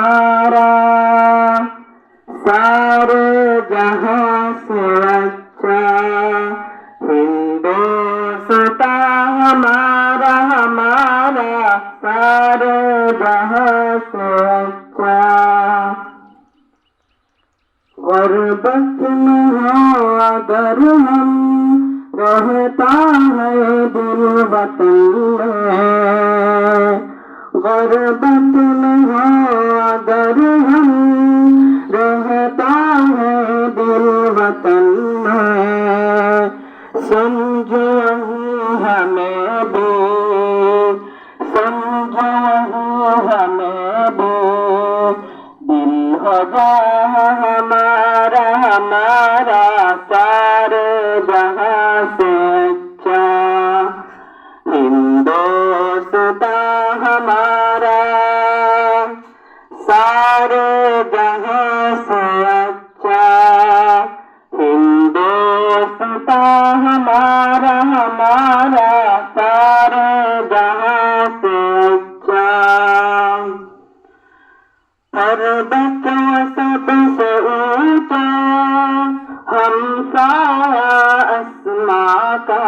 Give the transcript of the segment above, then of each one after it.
हमारा सारे जहाँ से अच्छा हिंदुस्तान हमारा हमारा सारे जहाँ से अच्छा गुरबत में हो अगर हम रहता है दिल वतन में गुरबत में हो अगर हम रहता है दिल वतन में समझो हमें भी समझो हमें भी दिल होगा हमारा हमारा हमारा हमारा सारे जहाँ से पर्वत ऊँचा, हम अस्मा का।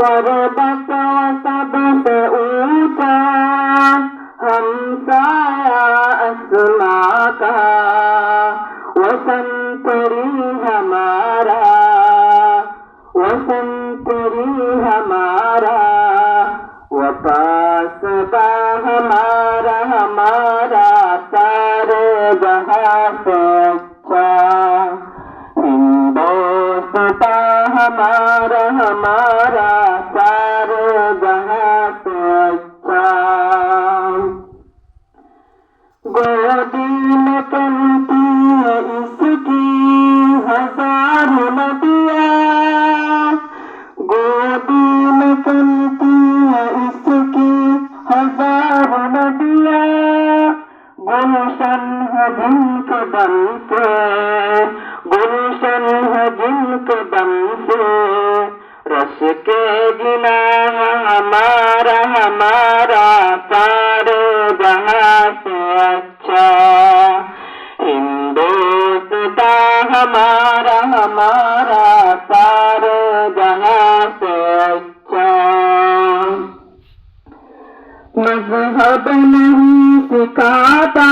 पर्वत सबसे ऊँचा, हम अस्मा का। वसंतरी हमारा वपास हमारा हमारा सारे जहाँ से अच्छा हिंदुस्तान हमारा हमारा है जिनके दम से गुलशन है जिनके दम से रस के जिना हमारा हमारा सारे जहाँ से अच्छा। हिंदुस्तान हमारा हमारा सारे जहाँ से अच्छा। मज़हब नहीं सिखाता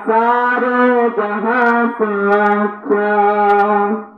सारे जहाँ से अच्छा